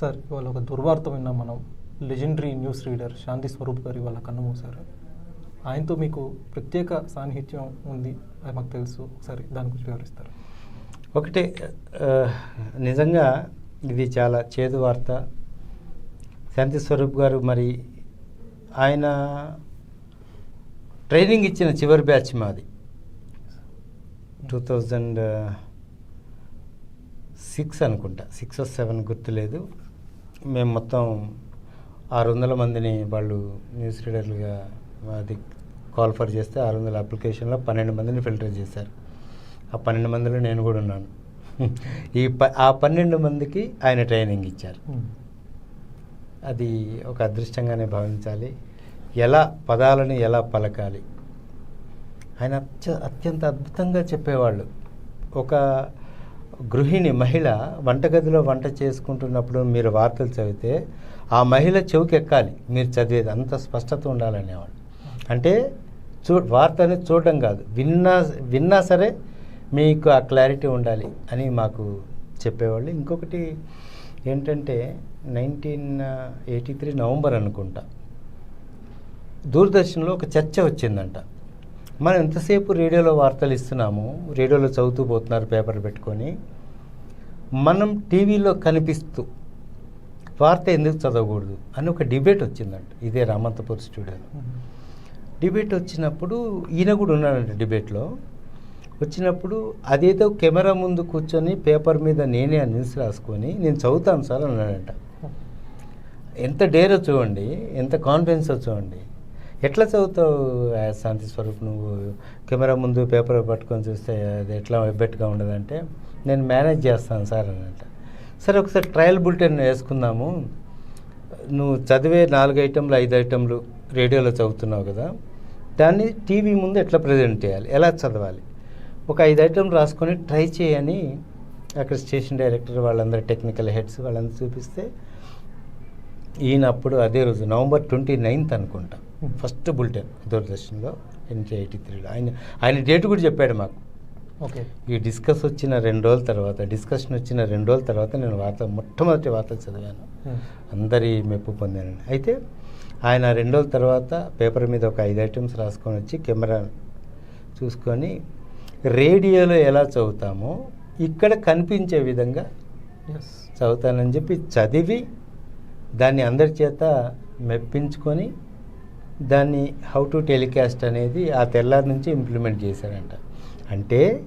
Sir ఇవాళ ఒక దుర్వార్త విన్నాం మనం legendary news reader Shanti Swarup garu ఇవాళ కన్నుమూశారు ఆయనతో మీకు ప్రత్యేక సాన్నిహిత్యం ఉంది అది మాకు తెలుసు. ఒకసారి దాని గురించి వివరిస్తారు. ఒకటి నిజంగా ఇది చాలా చేదు వార్త. శాంతి స్వరూప్ గారు మరి ఆయన ట్రైనింగ్ ఇచ్చిన చివరి బ్యాచ్ మాది. టూ థౌజండ్ సిక్స్ అనుకుంటా. సిక్స్ సెవెన్ గుర్తులేదు. మేము మొత్తం ఆరు వందల మందిని వాళ్ళు న్యూస్ రీడర్లుగా అది క్వాలిఫర్ చేస్తే ఆరు వందల అప్లికేషన్లో పన్నెండు మందిని ఫిల్టర్ చేశారు. ఆ పన్నెండు మందిలో నేను కూడా ఉన్నాను. ఈ ప ఆ పన్నెండు మందికి ఆయన ట్రైనింగ్ ఇచ్చారు. అది ఒక అదృష్టంగానే భావించాలి. ఎలా పదాలను ఎలా పలకాలి? ఆయన అత్య అత్యంత అద్భుతంగా చెప్పేవాళ్ళు. ఒక గృహిణి మహిళ వంటగదిలో వంట చేసుకుంటున్నప్పుడు మీరు వార్తలు చదివితే ఆ మహిళ చెవికి ఎక్కాలి మీరు చదివేది అంత స్పష్టత ఉండాలనేవాళ్ళు. అంటే చూ వార్త అనేది చూడడం కాదు. విన్నా విన్నా సరే మీకు ఆ క్లారిటీ ఉండాలి అని మాకు చెప్పేవాళ్ళు. ఇంకొకటి ఏంటంటే నైన్టీన్ ఎయిటీ త్రీ నవంబర్ అనుకుంటా. దూరదర్శన్లో ఒక చర్చ వచ్చిందంట. మనం ఎంతసేపు రేడియోలో వార్తలు ఇస్తున్నాము రేడియోలో చదువుతూ పోతున్నారు పేపర్ పెట్టుకొని మనం టీవీలో కనిపిస్తూ వార్త ఎందుకు చదవకూడదు అని ఒక డిబేట్ వచ్చిందంట. ఇదే రామంతపూర్ స్టూడియోలో. డిబేట్ వచ్చినప్పుడు ఈయన కూడా ఉన్నాడంట డిబేట్లో. వచ్చినప్పుడు అదేదో కెమెరా ముందు కూర్చొని పేపర్ మీద నేనే ఆ న్యూస్ రాసుకొని నేను చదువుతాను సార్ అన్నాడంట. ఎంత డేరో చూడండి ఎంత కాన్ఫిడెన్స్ చూడండి. ఎట్లా చదువుతావు ఆ శాంతి స్వరూప్? నువ్వు కెమెరా ముందు పేపర్ పట్టుకొని చూస్తే అది ఎట్లా ఎబ్బెట్టుగా ఉండదంటే నేను మేనేజ్ చేస్తాను సార్ అనంట సరే ఒకసారి ట్రయల్ బులెటిన్ వేసుకుందాము. నువ్వు చదివే నాలుగు ఐటెంలు ఐదు ఐటెంలు రేడియోలో చదువుతున్నావు కదా దాన్ని టీవీ ముందు ఎట్లా ప్రజెంట్ చేయాలి? ఎలా చదవాలి? ఒక ఐదు ఐటెంలు రాసుకొని ట్రై చేయని అక్కడ స్టేషన్ డైరెక్టర్ వాళ్ళందరూ టెక్నికల్ హెడ్స్ వాళ్ళందరూ చూపిస్తే ఈయన అప్పుడు అదే రోజు నవంబర్ ట్వంటీ నైన్త్ అనుకుంటా. ఫస్ట్ బులెటిన్ దూరదర్శన్లో ఎన్టీ ఎయిటీ త్రీలో. ఆయన ఆయన డేట్ కూడా చెప్పాడు మాకు. ఓకే. ఈ డిస్కస్ వచ్చిన రెండు రోజుల తర్వాత డిస్కషన్ వచ్చిన రెండు రోజుల తర్వాత నేను వార్త మొట్టమొదటి వార్తలు చదివాను. అందరి మెప్పు పొందానండి అయితే ఆయన రెండు రోజుల తర్వాత పేపర్ మీద ఒక ఐదు ఐటమ్స్ రాసుకొని వచ్చి కెమెరా చూసుకొని రేడియోలో ఎలా చదువుతామో ఇక్కడ కనిపించే విధంగా చదువుతానని చెప్పి చదివి దాన్ని అందరి చేత మెప్పించుకొని దాన్ని హౌ టు టెలికాస్ట్ అనేది ఆ తెల్లారి నుంచి ఇంప్లిమెంట్ చేశారంట. అంటే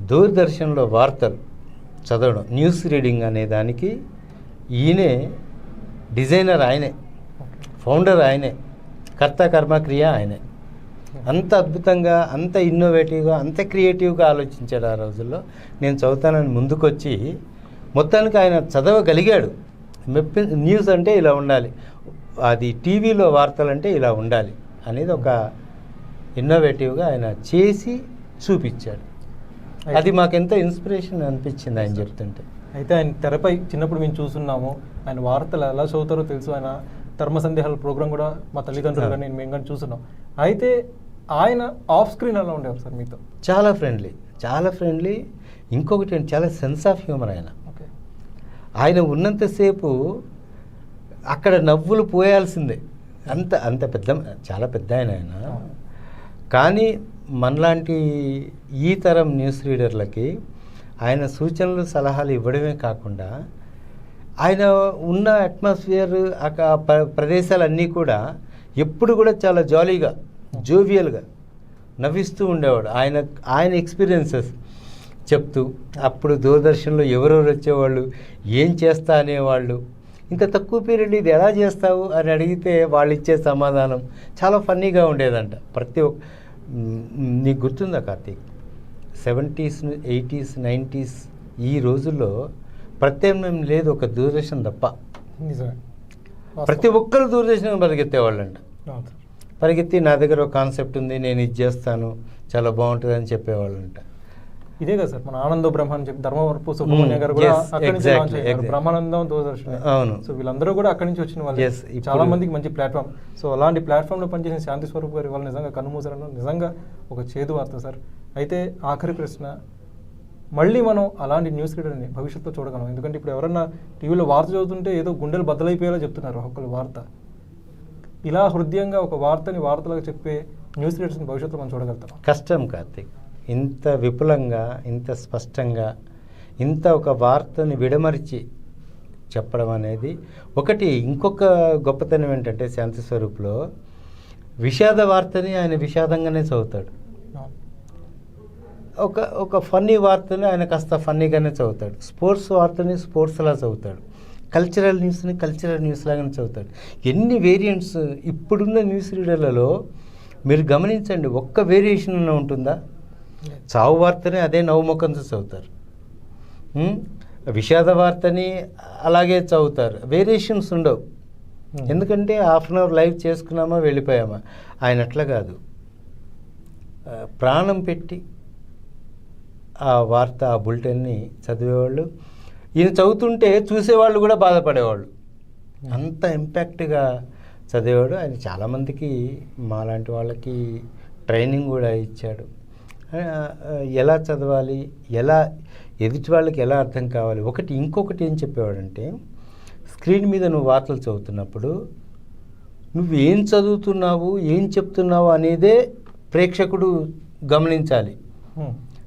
దూరదర్శన్లో వార్తలు చదవడం న్యూస్ రీడింగ్ అనే దానికి ఈయనే డిజైనర్ ఆయనే ఫౌండర్ ఆయనే కర్త కర్మక్రియ ఆయనే. అంత అద్భుతంగా అంత ఇన్నోవేటివ్గా అంత క్రియేటివ్గా ఆలోచించాడు ఆ రోజుల్లో. నేను చదువుతానని ముందుకొచ్చి మొత్తానికి ఆయన చదవగలిగాడు. మెప్పి న్యూస్ అంటే ఇలా ఉండాలి. అది టీవీలో వార్తలు అంటే ఇలా ఉండాలి అనేది ఒక ఇన్నోవేటివ్గా ఆయన చేసి చూపించాడు. అది మాకెంతో ఇన్స్పిరేషన్ అనిపించింది ఆయన చెప్తుంటే. అయితే ఆయన తెరపై చిన్నప్పుడు మేము చూస్తున్నాము. ఆయన వార్తలు ఎలా చదువుతారో తెలుసు. ఆయన ధర్మ సందేహాల ప్రోగ్రామ్ కూడా మా తల్లిదండ్రులు కానీ మేము కానీ చూస్తున్నాం. అయితే ఆయన ఆఫ్ స్క్రీన్ ఎలా ఉండేవారు సార్ మీతో? చాలా ఫ్రెండ్లీ చాలా ఫ్రెండ్లీ ఇంకొకటి చాలా సెన్స్ ఆఫ్ హ్యూమర్ ఆయన. ఓకే. ఆయన ఉన్నంతసేపు అక్కడ నవ్వులు పోయాల్సిందే. అంత అంత పెద్ద చాలా పెద్ద ఆయన ఆయన. కానీ మనలాంటి ఈ తరం న్యూస్ రీడర్లకి ఆయన సూచనలు సలహాలు ఇవ్వడమే కాకుండా ఆయన ఉన్న అట్మాస్ఫియర్ ఆ ప్రదేశాలన్నీ కూడా ఎప్పుడు కూడా చాలా జాలీగా జోవియల్గా నవ్విస్తూ ఉండేవాడు. ఆయన ఆయన ఎక్స్పీరియన్సెస్ చెప్తూ అప్పుడు దూరదర్శన్లో ఎవరెవరు వచ్చేవాళ్ళు ఏం చేస్తా అనేవాళ్ళు ఇంత తక్కువ పీరియడ్ ఇది ఎలా చేస్తావు అని అడిగితే వాళ్ళు ఇచ్చే సమాధానం చాలా ఫన్నీగా ఉండేదంట. ప్రతి ఒక్క నీకు గుర్తుందా కార్తీక్? సెవెంటీస్ ఎయిటీస్ నైంటీస్ ఈ రోజుల్లో ప్రత్యామ్నాయం లేదు ఒక దూరదర్శన్ తప్ప. ప్రతి ఒక్కరు దూరదర్శనం పరిగెత్తేవాళ్ళంట. పరిగెత్తి నా దగ్గర ఒక కాన్సెప్ట్ ఉంది నేను ఇది చేస్తాను చాలా బాగుంటుంది అని చెప్పేవాళ్ళంట. ఇదే కదా సార్ మన ఆనంద బ్రహ్మ అని చెప్పి ధర్మవరపు సుబ్రహ్మణ్య గారు కూడా yes, అక్కడి నుంచి exactly, లాంచ్ అయ్యారు. exactly. బ్రహ్మానందం దూరదర్శన్. అవును. సో వీళ్ళందరూ కూడా అక్కడి నుంచి వచ్చిన వాళ్ళు. చాలా మందికి మంచి ప్లాట్ఫామ్ సో అలాంటి ప్లాట్ఫామ్లో పనిచేసిన శాంతి స్వరూప్ గారు వాళ్ళు నిజంగా కన్నుమూసారని నిజంగా ఒక చేదు వార్త సార్. అయితే ఆఖరి ప్రశ్న మళ్ళీ మనం అలాంటి న్యూస్ రీడర్ని భవిష్యత్తులో చూడగలం. ఎందుకంటే ఇప్పుడు ఎవరన్నా టీవీలో వార్త చదువుతుంటే ఏదో గుండెలు బద్దలైపోయేలా చెప్తున్నారు ఒక్కొక్కరు వార్త. ఇలా హృదయంగా ఒక వార్తని వార్తలాగా చెప్పే న్యూస్ రీడర్స్ని భవిష్యత్తులో మనం చూడగలుగుతాం కష్టం కార్తీక్. ఇంత విపులంగా ఇంత స్పష్టంగా ఇంత ఒక వార్తని విడమరిచి చెప్పడం అనేది ఒకటి. ఇంకొక గొప్పతనం ఏంటంటే శాంతి స్వరూప్లో విషాద వార్తని ఆయన విషాదంగానే చదువుతాడు. ఒక ఒక ఫన్నీ వార్తని ఆయన కాస్త ఫన్నీగానే చదువుతాడు. స్పోర్ట్స్ వార్తని స్పోర్ట్స్లా చదువుతాడు. కల్చరల్ న్యూస్ని కల్చరల్ న్యూస్ లాగానే చదువుతాడు. ఎన్ని వేరియంట్స్ ఇప్పుడున్న న్యూస్ రీడర్లలో మీరు గమనించండి ఒక్క వేరియేషన్ ఉంటుందా? చావు వార్తని అదే నవ్వుముఖంతో చదువుతారు? విషాద వార్తని అలాగే చదువుతారు. వేరియేషన్స్ ఉండవు. ఎందుకంటే హాఫ్ అన్ అవర్ లైవ్ చేసుకున్నామా వెళ్ళిపోయామా? ఆయన అట్లా కాదు. ప్రాణం పెట్టి ఆ వార్త ఆ బులెటిన్ని చదివేవాళ్ళు. ఈయన చదువుతుంటే చూసేవాళ్ళు కూడా బాధపడేవాళ్ళు. అంత ఇంపాక్ట్గా చదివాడు ఆయన చాలామందికి మాలాంటి వాళ్ళకి ట్రైనింగ్ కూడా ఇచ్చాడు. ఎలా చదవాలి ఎలా ఎదుటి వాళ్ళకి ఎలా అర్థం కావాలి? ఒకటి ఇంకొకటి ఏం చెప్పేవాడంటే స్క్రీన్ మీద నువ్వు వార్తలు చదువుతున్నప్పుడు నువ్వు ఏం చదువుతున్నావు ఏం చెప్తున్నావు అనేదే ప్రేక్షకుడు గమనించాలి.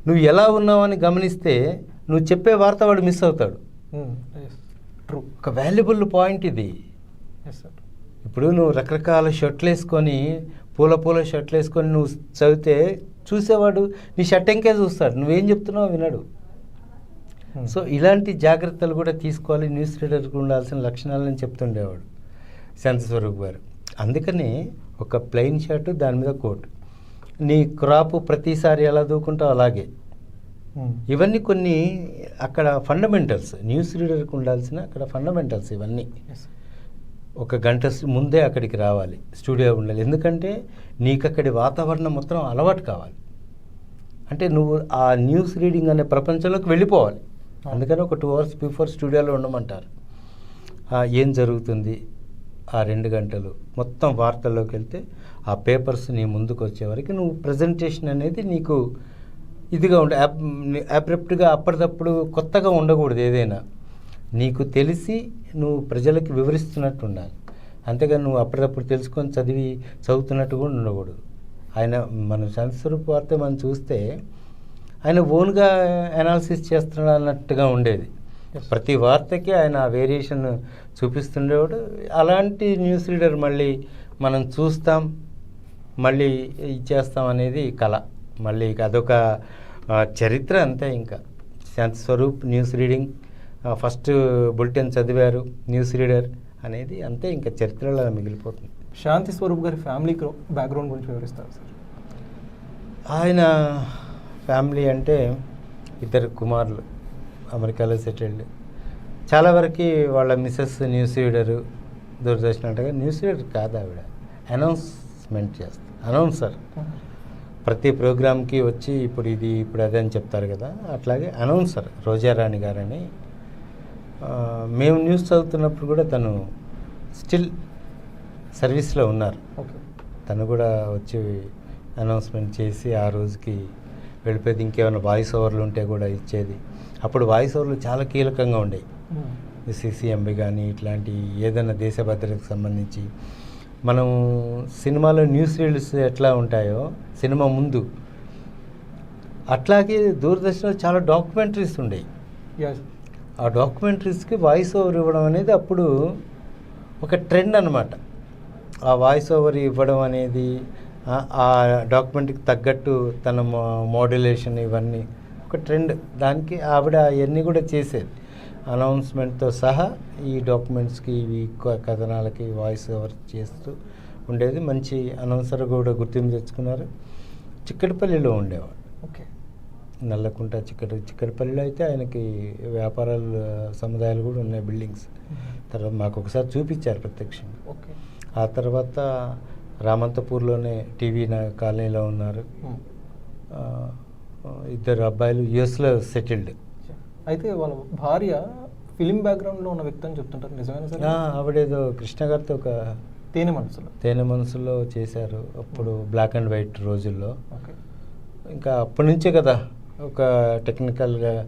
నువ్వు ఎలా ఉన్నావు అని గమనిస్తే నువ్వు చెప్పే వార్త వాడు మిస్ అవుతాడు. ట్రూ. ఒక వాల్యుబుల్ పాయింట్ ఇది. ఇప్పుడు నువ్వు రకరకాల షర్ట్లు వేసుకొని పూల పూల షర్ట్లు వేసుకొని నువ్వు చదివితే చూసేవాడు నీ షర్ట్ ఎంకే చూస్తాడు నువ్వేం చెప్తున్నావు వినడు. సో ఇలాంటి జాగ్రత్తలు కూడా తీసుకోవాలి న్యూస్ రీడర్కి ఉండాల్సిన లక్షణాలని చెప్తుండేవాడు శాంత స్వరూప్ గారు. అందుకని ఒక ప్లెయిన్ షర్టు దాని మీద కోట్. నీ క్రాప్ ప్రతిసారి ఎలా దూకుంటావు అలాగే. ఇవన్నీ కొన్ని అక్కడ ఫండమెంటల్స్ న్యూస్ రీడర్కి ఉండాల్సిన అక్కడ ఫండమెంటల్స్ ఇవన్నీ. ఒక గంట ముందే అక్కడికి రావాలి స్టూడియో ఉండాలి. ఎందుకంటే నీకు అక్కడి వాతావరణం మొత్తం అలవాటు కావాలి. అంటే నువ్వు ఆ న్యూస్ రీడింగ్ అనే ప్రపంచంలోకి వెళ్ళిపోవాలి. అందుకని ఒక టూ అవర్స్ బిఫోర్ స్టూడియోలో ఉండమంటారు. ఏం జరుగుతుంది? ఆ రెండు గంటలు మొత్తం వార్తల్లోకి వెళ్తే ఆ పేపర్స్ నీ ముందుకు వచ్చే వరకు నువ్వు ప్రజెంటేషన్ అనేది నీకు ఇదిగా ఉండే అబ్రప్ట్గా అప్పటికప్పుడు కొత్తగా ఉండకూడదు ఏదైనా. నీకు తెలిసి నువ్వు ప్రజలకు వివరిస్తున్నట్టు ఉండాలి. అంతేగాని నువ్వు అప్పటికప్పుడు తెలుసుకొని చదివి చదువుతున్నట్టు కూడా ఉండకూడదు. ఆయన మన శాంతిస్వరూప్ వార్త మనం చూస్తే ఆయన ఓన్గా అనాలిసిస్ చేస్తున్నాడు అన్నట్టుగా ఉండేది. ప్రతి వార్తకి ఆయన వేరియేషన్ చూపిస్తుండేవాడు. అలాంటి న్యూస్ రీడర్ మళ్ళీ మనం చూస్తాం మళ్ళీ ఇచ్చేస్తాం అనేది కళ. మళ్ళీ అదొక ఆ, చరిత్ర అంతే ఇంకా. శాంతి స్వరూప్ న్యూస్ రీడింగ్ ఆ, ఫస్ట్ బులెటిన్ చదివారు న్యూస్ రీడర్ అనేది అంతే ఇంకా చరిత్రలో మిగిలిపోతుంది. శాంతి స్వరూప్ గారి ఫ్యామిలీ బ్యాక్గ్రౌండ్ గురించి వివరిస్తారు సార్? ఆయన ఫ్యామిలీ అంటే ఇద్దరు కుమారులు అమెరికాలో సెటిల్డ్ చాలా వరకు వాళ్ళ మిస్సెస్ న్యూస్ రీడరు దూరదర్శన్ అంటే న్యూస్ రీడర్ కాదు ఆవిడ. అనౌన్స్మెంట్ చేస్తారు అనౌన్సర్ ప్రతి ప్రోగ్రామ్కి వచ్చి ఇప్పుడు ఇది ఇప్పుడు అదే అని చెప్తారు కదా అట్లాగే అనౌన్సర్ రోజారాణి గారని మేము న్యూస్ చదువుతున్నప్పుడు కూడా తను స్టిల్ సర్వీస్లో ఉన్నారు. తను కూడా వచ్చి అనౌన్స్మెంట్ చేసి ఆ రోజుకి వెళ్ళిపోయేది. ఇంకేమైనా వాయిస్ ఓవర్లు ఉంటే కూడా ఇచ్చేది. అప్పుడు వాయిస్ ఓవర్లు చాలా కీలకంగా ఉండేవి. సిసిఎంబి కానీ ఇట్లాంటి ఏదైనా దేశ భద్రతకు సంబంధించి. మనం సినిమాలో న్యూస్ రీల్స్ ఎట్లా ఉంటాయో సినిమా ముందు. అట్లాగే దూరదర్శన్లో చాలా డాక్యుమెంటరీస్ ఉండేవి. ఆ డాక్యుమెంటరీస్కి వాయిస్ ఓవర్ ఇవ్వడం అనేది అప్పుడు ఒక ట్రెండ్ అనమాట ఆ వాయిస్ ఓవర్ ఇవ్వడం అనేది ఆ- డాక్యుమెంట్కి తగ్గట్టు తన మోడ్యులేషన్ ఇవన్నీ ఒక ట్రెండ్. దానికి ఆవిడ అవన్నీ కూడా చేసేది. అనౌన్స్మెంట్తో సహా ఈ డాక్యుమెంట్స్కి ఇవి కథనాలకి వాయిస్ ఓవర్ చేస్తూ ఉండేది. మంచి అనౌన్సర్ కూడా గుర్తింపు తెచ్చుకున్నారు. చిక్కటిపల్లిలో ఉండేవాడు ఓకే. నల్లకుంట చిక్కటి చిక్కటిపల్లిలో అయితే ఆయనకి వ్యాపారాలు సముదాయాలు కూడా ఉన్నాయి బిల్డింగ్స్. తర్వాత మాకు ఒకసారి చూపించారు ప్రత్యక్షంగా. ఓకే. ఆ తర్వాత రామంతపూర్లోనే టీవీ నా కాలనీలో ఉన్నారు. ఇద్దరు అబ్బాయిలు యుఎస్లో సెటిల్డ్. అయితే వాళ్ళ భార్య ఫిలిం బ్యాక్గ్రౌండ్లో ఉన్న వ్యక్తి అని చెప్తుంటారు. నిజమేనా సార్? ఆవిడేదో కృష్ణ గారితో ఒక తేనె మనసులో. తేనె మనసులో చేశారు అప్పుడు బ్లాక్ అండ్ వైట్ రోజుల్లో. ఇంకా అప్పటి నుంచే కదా ఒక టెక్నికల్గా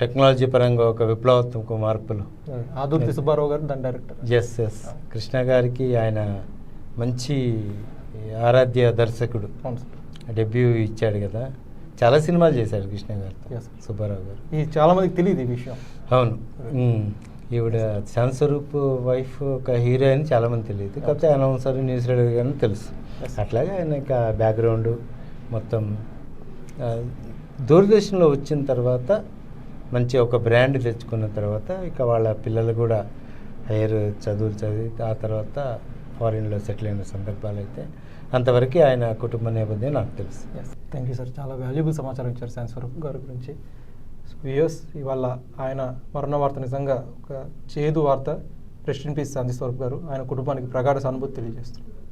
టెక్నాలజీ పరంగా ఒక విప్లవాత్మక మార్పులు. ఆదుర్తి సుబ్బారావు గారు దాని డైరెక్టర్ ఎస్ ఎస్ కృష్ణ గారికి ఆయన మంచి ఆరాధ్య దర్శకుడు. డెబ్యూ ఇచ్చాడు కదా. చాలా సినిమాలు చేశాడు కృష్ణ గారు. సుబ్బారావు గారు. ఇది చాలా మందికి తెలియదు ఈ విషయం. అవును. ఈవిడ శాంతస్వరూప్ వైఫ్ ఒక హీరోయిన్ చాలా మంది తెలియదు. కాకపోతే అనౌన్సర్ న్యూస్ రీడర్ కానీ తెలుసు. అట్లాగే ఆయన ఇక బ్యాక్గ్రౌండ్ మొత్తం దూరదర్శన్లో వచ్చిన తర్వాత మంచి ఒక బ్రాండ్ తెచ్చుకున్న తర్వాత ఇక వాళ్ళ పిల్లలు కూడా హైయర్ చదువులు చదివి ఆ తర్వాత ఫారిన్లో సెటిల్ అయిన సందర్భాలు అయితే అంతవరకు ఆయన కుటుంబ నేపథ్యం నాకు తెలుసు. థ్యాంక్ యూ సార్ చాలా వాల్యుబుల్ సమాచారం ఇచ్చారు సైన్స్ స్వరూప్ గారి గురించి. వ్యూయర్స్ ఇవాళ ఆయన మరణ వార్త నిజంగా ఒక చేదు వార్త rest in peace Shanti Swarup garu. ఆయన కుటుంబానికి ప్రగాఢ సానుభూతి తెలియజేస్తుంది